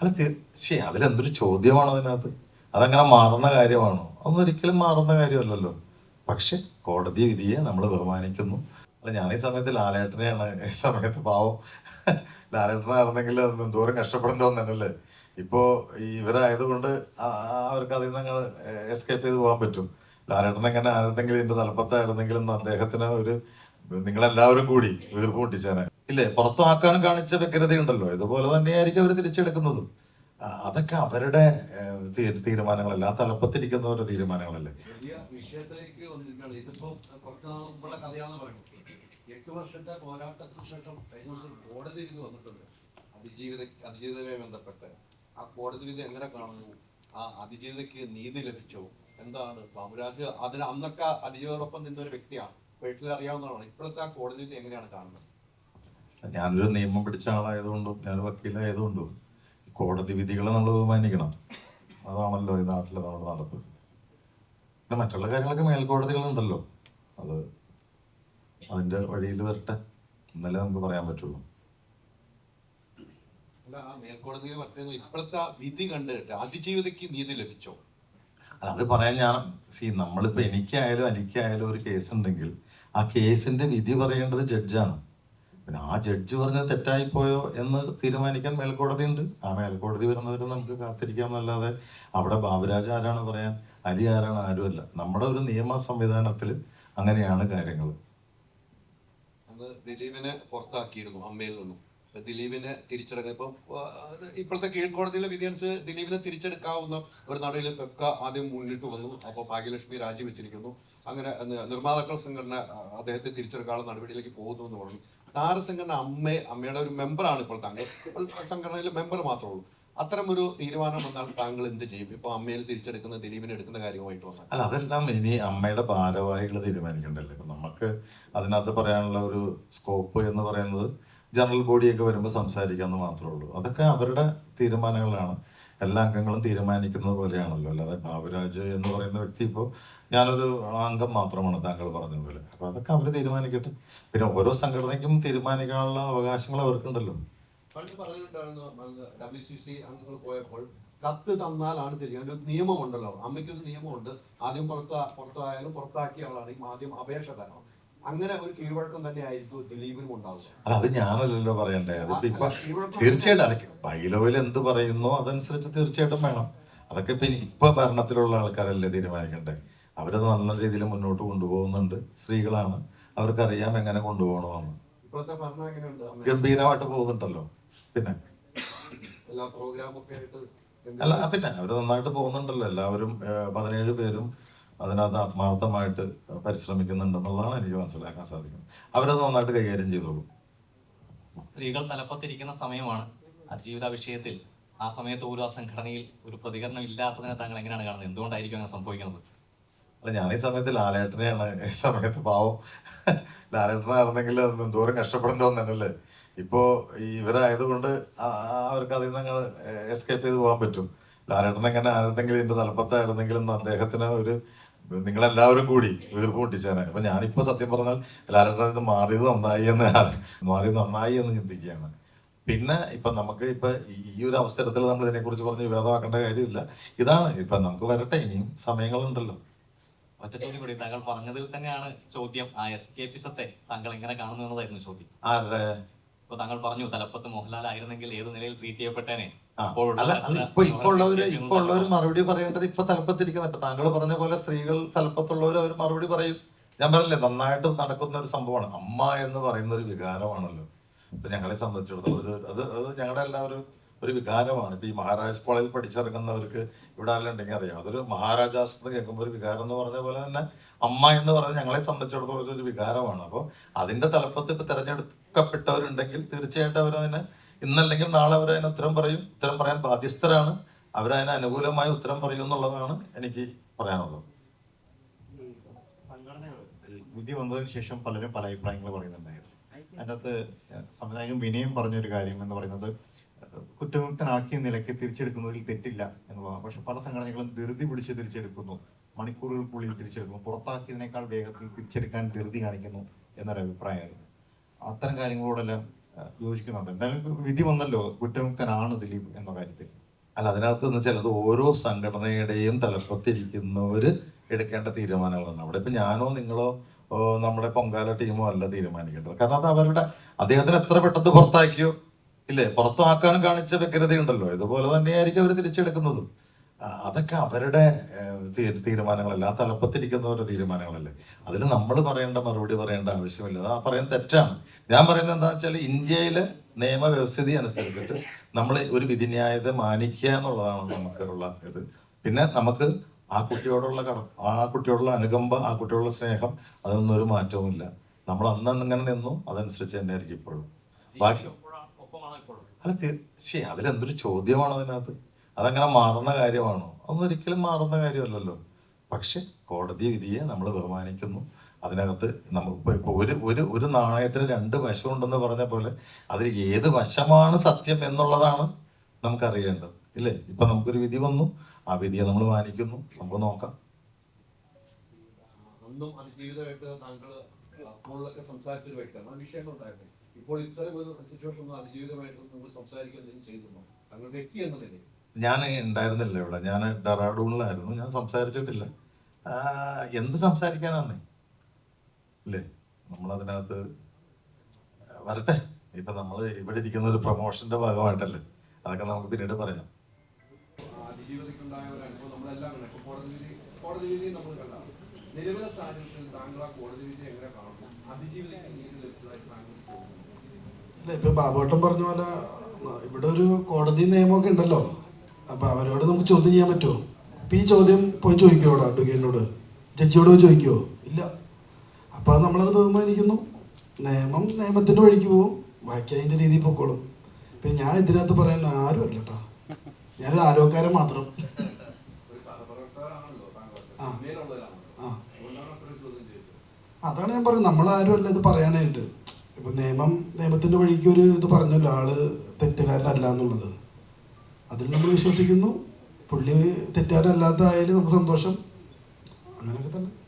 അല്ല ശരി അതിലെന്തൊരു ചോദ്യമാണ് അതിനകത്ത്? അതങ്ങനെ മാറുന്ന കാര്യമാണോ? അതൊന്നും ഒരിക്കലും മാറുന്ന കാര്യമല്ലല്ലോ. പക്ഷെ കോടതി വിധിയെ നമ്മൾ ബഹുമാനിക്കുന്നു. അല്ല ഞാൻ ഈ സമയത്ത് ലാലേട്ടനെയാണ് ഈ സമയത്ത് പാവം ലാലേട്ടനായിരുന്നെങ്കിൽ എന്തോരം കഷ്ടപ്പെടേണ്ടി വന്നല്ലേ ഇപ്പോ ഈ ഇവരായതുകൊണ്ട് അവർക്ക് അതിൽ നിന്ന് എസ്കേപ്പ് ചെയ്ത് പോകാൻ പറ്റും. ലാലേട്ടൻ എങ്ങനെ ആയിരുന്നെങ്കിലും എന്റെ തലപ്പത്തായിരുന്നെങ്കിലും അദ്ദേഹത്തിന് ഒരു നിങ്ങളെല്ലാവരും കൂടി വീർപ്പ് മുട്ടിച്ചേനെ. ഇല്ലേ? പുറത്താക്കാൻ കാണിച്ച വ്യഗ്രതയുണ്ടല്ലോ. ഇതുപോലെ തന്നെയായിരിക്കും അവർ തിരിച്ചെടുക്കുന്നതും. അതൊക്കെ അവരുടെ തീരുമാനങ്ങളല്ല? ആ തലപ്പത്തിരിക്കുന്നവരുടെ തീരുമാനങ്ങളല്ലേ? എട്ട് വർഷത്തെ പോരാട്ടത്തിന് ശേഷം കഴിഞ്ഞ ദിവസം കോടതി വിധി വന്നിട്ടുണ്ട്. അതിജീവിത അതിജീവിതവുമായി ബന്ധപ്പെട്ട്. ആ കോടതി വിധി എങ്ങനെ കാണുന്നു? ആ അതിജീവിതയ്ക്ക് നീതി ലഭിച്ചോ? എന്താണ്? ബാബുരാജ് അതിന് അന്നൊക്കെ അതിജീവിതോടൊപ്പം നിന്ന ഒരു വ്യക്തിയാണ്. പേഴ്സണലി അറിയാവുന്നതാണ്. ഇപ്പോഴത്തെ ആ കോടതി വിധി എങ്ങനെയാണ് കാണുന്നത്? ഞാനൊരു നിയമം പിടിച്ച ആളായതുകൊണ്ടും ഞാൻ വക്കീലായതുകൊണ്ടും കോടതി വിധികളെ നമ്മൾ ബഹുമാനിക്കണം. അതാണല്ലോ ഈ നാട്ടിലെ നമ്മുടെ നടപ്പ്. പിന്നെ മറ്റുള്ള കാര്യങ്ങളൊക്കെ മേൽക്കോടതികളുണ്ടല്ലോ. അത് അതിന്റെ വഴിയിൽ വരട്ടെ. എന്നല്ലേ നമുക്ക് പറയാൻ പറ്റുള്ളൂ. മേൽക്കോടതിയിൽ ഇപ്പോഴത്തെ വിധി കണ്ടിട്ട് അതിജീവിതയ്ക്ക് നീതി ലഭിച്ചോ? അത് പറയാൻ ഞാൻ സി നമ്മളിപ്പോ എനിക്കായാലും അലിക്കായാലും ഒരു കേസ് ഉണ്ടെങ്കിൽ ആ കേസിന്റെ വിധി പറയേണ്ടത് ജഡ്ജാണ്. പിന്നെ ആ ജഡ്ജ് തെറ്റായി പോയോ എന്ന് തീരുമാനിക്കാൻ മേൽക്കോടതി ഉണ്ട് ആ മേൽക്കോടതി വരുന്നവരെ നമുക്ക് കാത്തിരിക്കാമെന്നല്ലാതെ അവിടെ ബാബുരാജ് ആരാണ് പറയാൻ? അലി ആരാണ്? ആരുമല്ല. നമ്മുടെ ഒരു നിയമ സംവിധാനത്തിൽ അങ്ങനെയാണ് കാര്യങ്ങൾ ദിലീപിനെ പുറത്താക്കിയിരുന്നു അമ്മയിൽ നിന്നും. ദിലീപിനെ തിരിച്ചെടുക്കുക ഇപ്പൊ ഇപ്പോഴത്തെ കീഴ്ക്കോടതിയിലെ വിധി അനുസരിച്ച് ദിലീപിനെ തിരിച്ചെടുക്കാവുന്ന ഒരു നടയിൽ പെപ്ക ആദ്യം മുന്നിട്ട് വന്നു. അപ്പോൾ ഭാഗ്യലക്ഷ്മി രാജിവെച്ചിരിക്കുന്നു. അങ്ങനെ നിർമ്മാതാക്കൾ സംഘടന അദ്ദേഹത്തെ തിരിച്ചെടുക്കാനുള്ള നടപടിയിലേക്ക് പോകുന്നു എന്ന് പറഞ്ഞു. താരസംഘടന അമ്മ അമ്മയുടെ ഒരു മെമ്പറാണ് ഇപ്പോൾ താങ്കൾ. സംഘടനയിലെ മെമ്പർ മാത്രമേ ഉള്ളൂ. അത്തരം ഒരു തീരുമാനം വന്നാൽ താങ്കൾ എന്ത് ചെയ്യും? ഇപ്പൊ അമ്മയിൽ തിരിച്ചെടുക്കുന്ന ദിലീപിനെ എടുക്കുന്ന കാര്യമായിട്ട് വന്നാൽ. അല്ല അതെല്ലാം ഇനി അമ്മയുടെ ഭാരവാഹികൾ തീരുമാനിക്കണ്ടല്ലോ? ഇപ്പൊ നമുക്ക് അതിനകത്ത് പറയാനുള്ള ഒരു സ്കോപ്പ് എന്ന് പറയുന്നത് ജനറൽ ബോഡിയൊക്കെ വരുമ്പോൾ സംസാരിക്കാമെന്ന് മാത്രമേ ഉള്ളൂ. അതൊക്കെ അവരുടെ തീരുമാനങ്ങളാണ് എല്ലാ അംഗങ്ങളും തീരുമാനിക്കുന്നത് പോലെയാണല്ലോ. അല്ലാതെ ബാബുരാജ് എന്ന് പറയുന്ന വ്യക്തി ഇപ്പോൾ ഞാനൊരു അംഗം മാത്രമാണ് താങ്കൾ പറഞ്ഞ പോലെ. അപ്പോൾ അതൊക്കെ അവർ തീരുമാനിക്കട്ടെ. പിന്നെ ഓരോ സംഘടനയ്ക്കും തീരുമാനിക്കാനുള്ള അവകാശങ്ങൾ അവർക്കുണ്ടല്ലോ. അംഗങ്ങൾ പോയപ്പോൾ കത്ത് തന്നാലാണ് തിരികെ. ഒരു നിയമമുണ്ടല്ലോ. അമ്മയ്ക്കൊരു നിയമമുണ്ട്. ആദ്യം പുറത്ത പുറത്തായാലും പുറത്താക്കിയ ആളാണെങ്കിൽ ആദ്യം അപേക്ഷ തരണം അങ്ങനെ ഒരു കീഴ്വഴക്കം തന്നെ ആയിരിക്കും ദിലീപിനും ഉണ്ടാവുക അത് ഞാനല്ലല്ലോ പറയണ്ടേ? അത് ഇപ്പൊ തീർച്ചയായിട്ടും അതൊക്കെ ബൈലോയിൽ എന്ത് പറയുന്നോ അതനുസരിച്ച് തീർച്ചയായിട്ടും വേണം. അതൊക്കെ ഇപ്പൊ ഇപ്പൊ ഭരണത്തിലുള്ള ആൾക്കാരല്ലേ തീരുമാനിക്കണ്ടേ? അവരത് നല്ല രീതിയിൽ മുന്നോട്ട് കൊണ്ടുപോകുന്നുണ്ട് സ്ത്രീകളാണ്. അവർക്കറിയാം എങ്ങനെ കൊണ്ടുപോകണമെന്ന്. ഗംഭീരമായിട്ട് പോകുന്നുണ്ടല്ലോ. പിന്നെ? അല്ല പിന്നെ അവർ നന്നായിട്ട് പോകുന്നുണ്ടല്ലോ. എല്ലാവരും പതിനേഴ് പേരും അതിനകത്ത് ആത്മാർത്ഥമായിട്ട് പരിശ്രമിക്കുന്നുണ്ടെന്നുള്ളതാണ് എനിക്ക് മനസ്സിലാക്കാൻ സാധിക്കുന്നത്. അവരത് നന്നായിട്ട് കൈകാര്യം ചെയ്തോളൂ. സ്ത്രീകൾ തലപ്പത്തിരിക്കുന്ന സമയമാണ് അതിജീവിത വിഷയത്തിൽ ആ സമയത്ത് പോലും ആ സംഘടനയിൽ ഒരു പ്രതികരണം ഇല്ലാത്തതിനെ താങ്കൾ എങ്ങനെയാണ് കാണുന്നത്? എന്തുകൊണ്ടായിരിക്കും അങ്ങനെ സംഭവിക്കുന്നത്? അല്ല ഞാൻ ഈ സമയത്ത് ലാലേട്ടനെയാണ് ഈ സമയത്ത് പാവം ലാലേട്ടനായിരുന്നെങ്കിൽ എന്തോരം കഷ്ടപ്പെടേണ്ടി വന്നല്ലേ ഇപ്പോ ഈ ഇവരായതുകൊണ്ട് അവർക്ക് അതിൽ നിന്ന് എസ്കേപ്പ് ചെയ്ത് പോകാൻ പറ്റും. ലാലേട്ടൻ എങ്ങനെ ആയിരുന്നെങ്കിലും ഇതിന്റെ തലപ്പത്തായിരുന്നെങ്കിലും അദ്ദേഹത്തിന് ഒരു നിങ്ങളെല്ലാവരും കൂടി വീർപ്പ് പൊട്ടിച്ചേനെ അപ്പൊ ഞാനിപ്പോ സത്യം പറഞ്ഞാൽ ലാലേട്ടൻ ഇത് മാറിയത് നന്നായി എന്ന് മാറിയത് നന്നായി എന്ന് ചിന്തിക്കുകയാണ്. പിന്നെ ഇപ്പൊ നമുക്ക് ഇപ്പൊ ഈ- ഈ ഒരു അവസരത്തിൽ നമ്മൾ ഇതിനെക്കുറിച്ച് പറഞ്ഞ് വിവാദമാക്കേണ്ട കാര്യമില്ല. ഇതാണ്. ഇപ്പൊ നമുക്ക് വരട്ടെ. ഇനിയും സമയങ്ങളുണ്ടല്ലോ. ഒറ്റ ചോദ്യം കൂടി. താങ്കൾ പറഞ്ഞതിൽ തന്നെയാണ് ചോദ്യം ആ എസ്കേപ്പിസത്തെ താങ്കൾ എങ്ങനെ കാണുന്നു എന്നതായിരുന്നു ചോദ്യം. ആരുടെ? ഇപ്പൊ താങ്കൾ പറഞ്ഞു തലപ്പത്ത് മോഹൻലാൽ ആയിരുന്നെങ്കിൽ ഏത് നിലയിൽ ട്രീറ്റ് ചെയ്യപ്പെട്ടേനെ? അല്ല ഇപ്പൊ ഇപ്പൊ ഉള്ളവര് ഇപ്പൊ മറുപടി പറയേണ്ടത് ഇപ്പൊ തലപ്പത്തിരിക്കുന്നുണ്ട്. താങ്കൾ പറഞ്ഞ പോലെ സ്ത്രീകൾ തലപ്പത്തുള്ളവർ അവർ മറുപടി പറയും. ഞാൻ പറഞ്ഞില്ലേ നന്നായിട്ട് നടക്കുന്ന ഒരു സംഭവമാണ്. അമ്മ എന്ന് പറയുന്ന ഒരു വികാരമാണല്ലോ. ഇപ്പൊ ഞങ്ങളെ സംബന്ധിച്ചിടത്തോളം ഒരു അത് അത് ഞങ്ങളുടെ എല്ലാവരും ഒരു വികാരമാണ്. ഇപ്പൊ ഈ മഹാരാജാസ് കോളേജിൽ പഠിച്ചിറങ്ങുന്നവർക്ക് ഇവിടെ ആരെല്ലാം ഉണ്ടെങ്കിൽ അറിയാം. അതൊരു മഹാരാജാസ് എന്ന് കേൾക്കുമ്പോൾ ഒരു വികാരം എന്ന് പറഞ്ഞ പോലെ തന്നെ അമ്മ എന്ന് പറയുന്നത് ഞങ്ങളെ സംബന്ധിച്ചിടത്തോളം ഒരു വികാരമാണ്. അപ്പോൾ അതിന്റെ തലപ്പത്ത് ഇപ്പൊ തിരഞ്ഞെടുക്കപ്പെട്ടവരുണ്ടെങ്കിൽ തീർച്ചയായിട്ടും അവരതിനെ ഇന്നല്ലെങ്കിൽ നാളെ അവരതിന് ഉത്തരം പറയും. ഉത്തരം പറയാൻ ബാധ്യസ്ഥരാണ്. അവരതിന് അനുകൂലമായ ഉത്തരം പറയും എന്നുള്ളതാണ് എനിക്ക് പറയാനുള്ളത്. വിധി വന്നതിന് ശേഷം പലരും പല അഭിപ്രായങ്ങൾ പറയുന്നുണ്ടായിരുന്നു. അതിനകത്ത് സംവിധായകൻ വിനയം പറഞ്ഞൊരു കാര്യം എന്ന് പറയുന്നത് കുറ്റമുക്തനാക്കിയ നിലയ്ക്ക് തിരിച്ചെടുക്കുന്നതിൽ തെറ്റില്ല എന്നുള്ളതാണ്. പക്ഷെ പല സംഘടനകളും ധൃതി പിടിച്ച് തിരിച്ചെടുക്കുന്നു. മണിക്കൂറുകൾക്കുള്ളിൽ തിരിച്ചെടുക്കുന്നു. പുറത്താക്കിയതിനേക്കാൾ വേഗത്തിൽ തിരിച്ചെടുക്കാൻ ധൃതി കാണിക്കുന്നു എന്നൊരു അഭിപ്രായമായിരുന്നു. അത്തരം കാര്യങ്ങളോടെല്ലാം യോജിക്കുന്നുണ്ട്. എന്തായാലും വിധി വന്നല്ലോ. കുറ്റമുക്തനാണ് ദിലീപ് എന്ന കാര്യത്തിൽ. അല്ല അതിനകത്ത് എന്ന് വെച്ചാൽ അത് ഓരോ സംഘടനയുടെയും തലപ്പത്തിരിക്കുന്നവർ എടുക്കേണ്ട തീരുമാനങ്ങളാണ്. അവിടെ ഇപ്പം ഞാനോ നിങ്ങളോ നമ്മുടെ പൊങ്കാല ടീമോ അല്ല തീരുമാനിക്കേണ്ടത്. കാരണം അത് അവരുടെ അദ്ദേഹത്തിന് എത്ര പെട്ടെന്ന് പുറത്താക്കിയോ? ഇല്ലേ? പുറത്താക്കാനും കാണിച്ച വ്യഗ്രതയുണ്ടല്ലോ. ഇതുപോലെ തന്നെയായിരിക്കും അവർ തിരിച്ചെടുക്കുന്നതും. അതൊക്കെ അവരുടെ തീരുമാനങ്ങളല്ല? ആ തലപ്പത്തിരിക്കുന്നവരുടെ തീരുമാനങ്ങളല്ലേ? അതിൽ നമ്മൾ പറയേണ്ട മറുപടി പറയേണ്ട ആവശ്യമില്ല. അത് ആ പറയുന്നത് തെറ്റാണ്. ഞാൻ പറയുന്നത് എന്താ വെച്ചാൽ ഇന്ത്യയിലെ നിയമവ്യവസ്ഥിതി അനുസരിച്ചിട്ട് നമ്മൾ ഒരു വിധിന്യായത മാനിക്കുക എന്നുള്ളതാണ് നമുക്കുള്ള ഇത്. പിന്നെ നമുക്ക് ആ കുട്ടിയോടുള്ള കടം ആ കുട്ടിയോടുള്ള അനുകമ്പ ആ കുട്ടിയോടുള്ള സ്നേഹം അതൊന്നും ഒരു മാറ്റവുമില്ല. നമ്മൾ അന്ന് അങ്ങനെ ഇങ്ങനെ നിന്നു അതനുസരിച്ച് തന്നെ ആയിരിക്കും ഇപ്പോഴും ബാക്കി അല്ല അതിലെന്തൊരു ചോദ്യമാണ് അതിനകത്ത്? അതങ്ങനെ മാറുന്ന കാര്യമാണോ? അതൊന്നും മാറുന്ന കാര്യമല്ലല്ലോ. പക്ഷെ കോടതി വിധിയെ നമ്മൾ ബഹുമാനിക്കുന്നു. അതിനകത്ത് നമുക്ക് ഇപ്പോൾ ഒരു ഒരു ഒരു നാണയത്തിന് രണ്ട് വശമുണ്ടെന്ന് പറഞ്ഞ പോലെ അതിൽ ഏത് വശമാണ് സത്യം എന്നുള്ളതാണ് നമുക്കറിയേണ്ടത്. ഇല്ലേ? ഇപ്പൊ നമുക്കൊരു വിധി വന്നു. ആ വിധിയെ നമ്മൾ മാനിക്കുന്നു. നമുക്ക് നോക്കാം. ആ ഇപ്പോൾ ഇത്തരം ഒരു സിറ്റുവേഷൻ അതിജീവിതമായിട്ട് നമ്മൾ സംസാരിക്കുക എന്തെങ്കിലും ചെയ്തിട്ടുണ്ടോ താങ്കൾ വ്യക്തി എന്ന നിലയിൽ. ഞാൻ ഉണ്ടായിരുന്നില്ല ഇവിടെ. ഞാൻ ഡെറാഡൂണിലായിരുന്നു. ഞാൻ സംസാരിച്ചിട്ടില്ല. ആ, എന്ത് സംസാരിക്കാനാന്നേ? ഇല്ലേ? നമ്മളതിനകത്ത് വരട്ടെ. ഇപ്പൊ നമ്മൾ ഇവിടെ ഇരിക്കുന്ന ഒരു പ്രൊമോഷന്റെ ഭാഗമായിട്ടല്ലേ? അതൊക്കെ നമുക്ക് പിന്നീട് പറയാം. നിലവിലെ സാഹചര്യത്തിൽ താങ്കൾ ആ കോടതി വിധി എങ്ങനെ കാണുന്നു? അതിജീവിതയ്ക്ക് നീതി ലഭിച്ചതായിട്ട് താങ്കൾ തോന്നുന്നു? അല്ല ഇപ്പൊ ബാബുട്ടൻ പറഞ്ഞ പോലെ ഇവിടെ ഒരു കോടതി നിയമമൊക്കെ ഉണ്ടല്ലോ. അപ്പൊ അവരോട് നമുക്ക് ചോദ്യം ചെയ്യാൻ പറ്റുമോ? ഈ ചോദ്യം പോയി ചോദിക്കോ അവിടെ അഡ്വക്കേറ്റിനോട്. ജഡ്ജിയോട് പോയി ചോദിക്കുവോ ഇല്ല. അപ്പൊ അത് നമ്മളത് ബഹുമാനിക്കുന്നു. നിയമം നിയമത്തിന്റെ വഴിക്ക് പോകും. ബാക്കി അതിന്റെ രീതിയിൽ പൊക്കോളും. പിന്നെ ഞാൻ ഇതിനകത്ത് പറയാൻ ആരും അല്ല കേട്ടോ ഞാനൊരു ആരോഗ്യക്കാരൻ മാത്രം. അതാണ് ഞാൻ പറയുന്നത് നമ്മളാരും അല്ല ഇത് പറയാനായിട്ട്. ഇപ്പൊ നിയമം നിയമത്തിന്റെ വഴിക്ക് ഒരു ഇത് പറഞ്ഞല്ലോ. ആൾ തെറ്റുകാരനല്ല എന്നുള്ളത്. അതിൽ നമ്മൾ വിശ്വസിക്കുന്നു. പുള്ളി തെറ്റുകാരനല്ലാത്ത ആയാലും നമുക്ക് സന്തോഷം. അങ്ങനെയൊക്കെ തന്നെ.